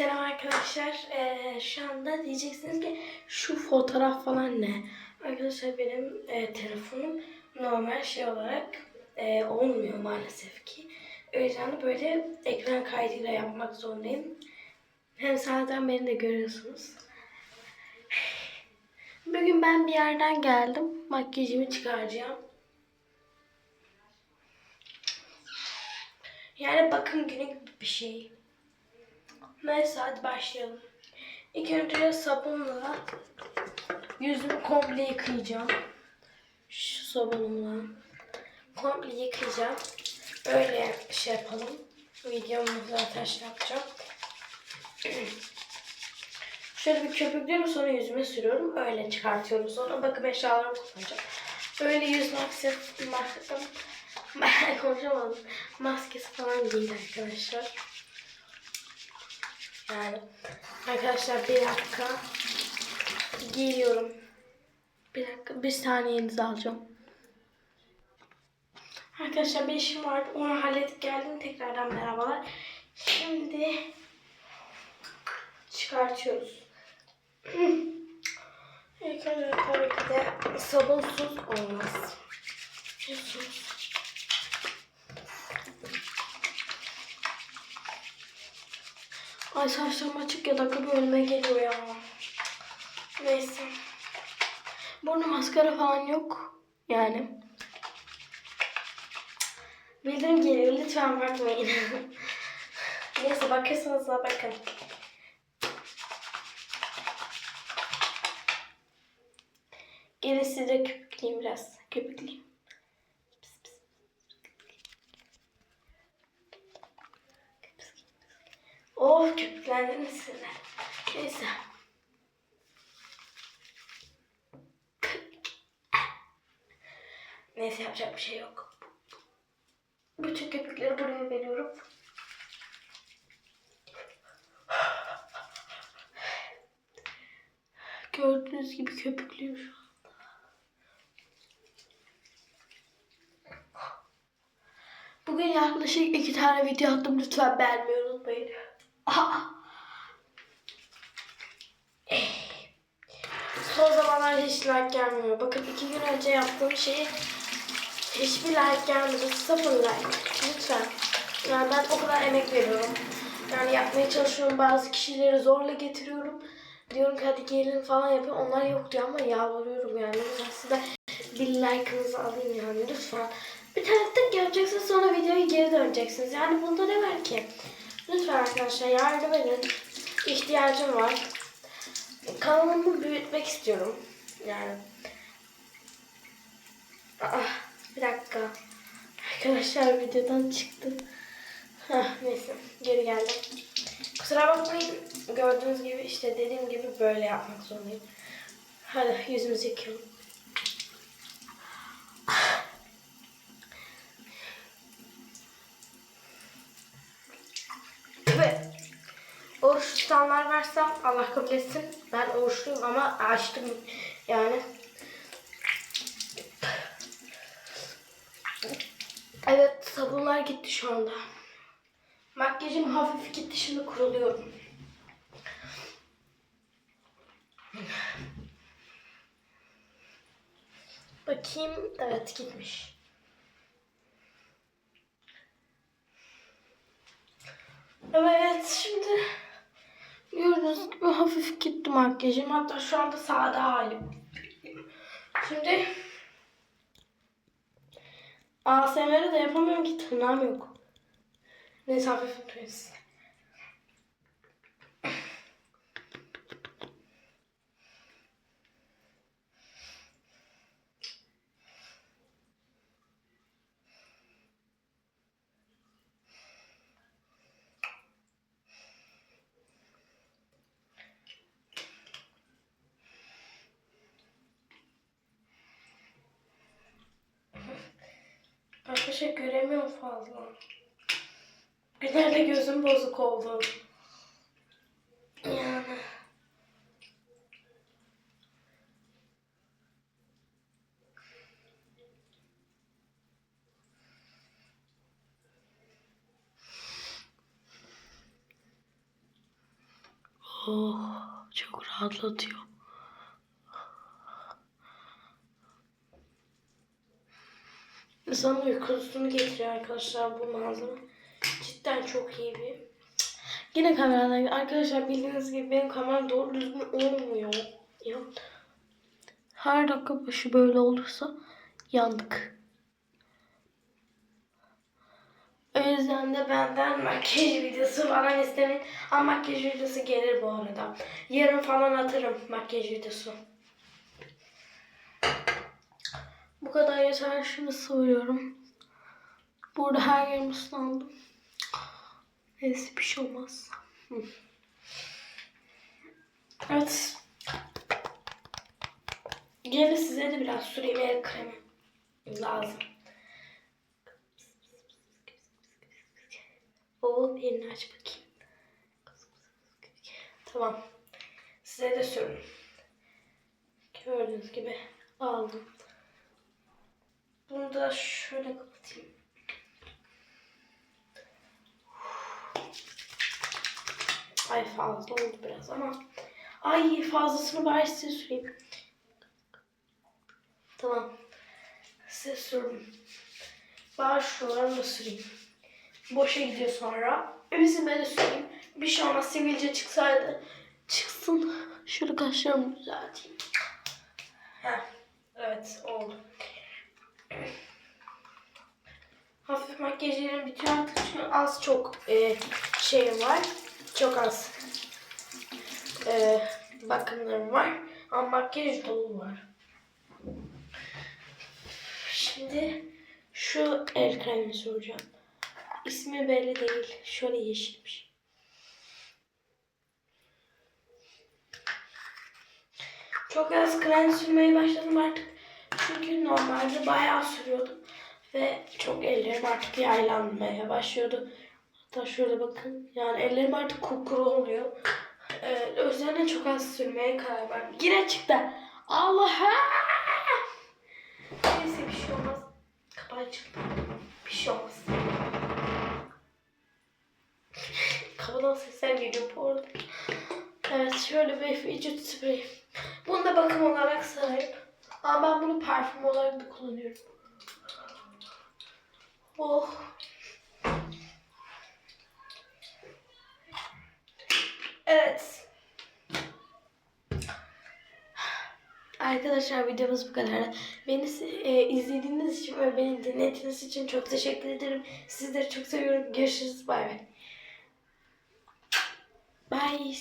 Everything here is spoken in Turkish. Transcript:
Selam arkadaşlar. Ee, şu anda diyeceksiniz ki şu fotoğraf falan ne? Arkadaşlar benim e, telefonum normal şey olarak e, olmuyor maalesef ki. O yüzden de böyle ekran kaydıyla yapmak zorundayım. Hem zaten beni de görüyorsunuz. Bugün ben bir yerden geldim. Makyajımı çıkaracağım. Yani bakım günü gibi bir şey. Neyse hadi başlayalım. İlk önce sabunla yüzümü komple yıkayacağım. Şu sabunumla komple yıkayacağım. Öyle şey yapalım. Videomu zaten şey yapacağım. Şöyle bir köpüklüyorum sonra yüzüme sürüyorum. Öyle çıkartıyorum. Sonra bakım eşyalarımı kullanacağım. Öyle yüz maskesi, maskesi, konuşamadım. Maskesi falan değil arkadaşlar. Yani arkadaşlar bir dakika giyiyorum. Bir dakika bir saniyenizi alacağım. Arkadaşlar bir işim vardı. Onu halledip geldim. Tekrardan merhabalar. Şimdi çıkartıyoruz. İlk önce tabii ki de sabunsuz olmaz. Biliyorsunuz. Ay saçlarım açık ya dakika bölüme geliyor ya. Neyse. Burnu maskara falan yok. Yani. Bildirim geliyor. Lütfen bakmayın. Neyse bakırsanız da bakın. Gelin size köpükleyeyim biraz. Köpükleyeyim. Oh köpüklendiniz sizler. Neyse. Neyse yapacak bir şey yok. Bütün köpükleri buraya veriyorum. Gördüğünüz gibi köpüklüyüm şu anda. Bugün yaklaşık iki tane video attım. Lütfen beğenmeyi unutmayın. Son zamanlarda hiç like gelmiyor. Bakın iki gün önce yaptığım şeyi hiçbir like gelmedi. Sıfır like. Lütfen. Yani ben o kadar emek veriyorum. Yani yapmaya çalışıyorum. Bazı kişileri zorla getiriyorum. Diyorum ki hadi gelin falan yapıyor. Onlar yok diyor ama yalvarıyorum yani. Size bir like'ınızı alayım yani lütfen. Bir tane tık yapacaksınız sonra videoyu geri döneceksiniz. Yani bunda ne var ki? Lütfen arkadaşlar yardım edin. İhtiyacım var. Kanalımı büyütmek istiyorum. Yani. Aa, bir dakika. Arkadaşlar videodan çıktı. Heh, neyse geri geldim. Kusura bakmayın. Gördüğünüz gibi işte dediğim gibi böyle yapmak zorundayım. Hadi yüzümüzü yıkayalım. Ve tutanlar varsa Allah kabul etsin. Ben oruçluyum ama açtım yani. Evet sabunlar gitti şu anda. Makyajım hafif gitti şimdi kuruluyorum. Bakayım evet gitmiş. Evet şimdi gördüğünüz gibi hafif gitti makyajım. Hatta şu anda sade halim. Şimdi ASMR'ı da yapamıyorum ki tırnağım yok. Neyse hafif yapıyoruz. Arkadaşlar göremiyorum fazla. Genelde gözüm bozuk oldu. Yani. Oh, çok rahatlatıyor. İnsanın uykusunu getiriyor arkadaşlar bu malzeme. Cidden çok iyi bir. Yine kameradan arkadaşlar bildiğiniz gibi benim kameram doğru düzgün olmuyor. Ya. Her dakika başı böyle olursa yandık. O yüzden de benden makyaj videosu falan istemeyin. Ama makyaj videosu gelir bu arada. Yarın falan atarım makyaj videosu. Bu kadar yeter. Şimdi sıvıyorum. Burada her yerim ıslandı. Neyse bir şey olmaz. Evet. Gene size de biraz süreyim el kremi lazım. O birini aç bakayım. Tamam. Size de sürün. Gördüğünüz gibi aldım. Bunu da şöyle kapatayım. Ay fazla oldu biraz ama. Ay fazlasını bari size süreyim. Tamam. Size sürdüm. Bari şuralarını da süreyim. Boşa gidiyor sonra. Yüzüme de süreyim. Bir şey olmaz. Sivilce çıksaydı. Çıksın. Şöyle kaşlarımı düzelteyim. Heh. Evet oldu. Hafif makyajlarım bitiyor artık çünkü az çok e, şeyim var. Çok az e, bakımlarım var. Ama makyaj dolu var. Şimdi şu el kremini soracağım. İsmi belli değil. Şöyle yeşilmiş. Çok az krem sürmeye başladım artık. Çünkü normalde bayağı sürüyordum. Ve çok ellerim artık yaylanmaya başlıyordu. Hatta şöyle bakın. Yani ellerim artık kupkuru oluyor. Ee, üzerine çok az sürmeye karar verdim. Yine çıktı. Allah'a! Neyse bir şey olmaz. Kapağı çıktı. Bir şey olmaz. Kapıdan sesler geliyor bu arada. Evet şöyle bir vücut spreyi. Bunu da bakım olarak sahip. Ama ben bunu parfüm olarak da kullanıyorum. Oh. Evet. Arkadaşlar videomuz bu kadar. Beni e, izlediğiniz için ve beni dinlediğiniz için çok teşekkür ederim. Sizleri çok seviyorum. Görüşürüz. Bay bay. Bye.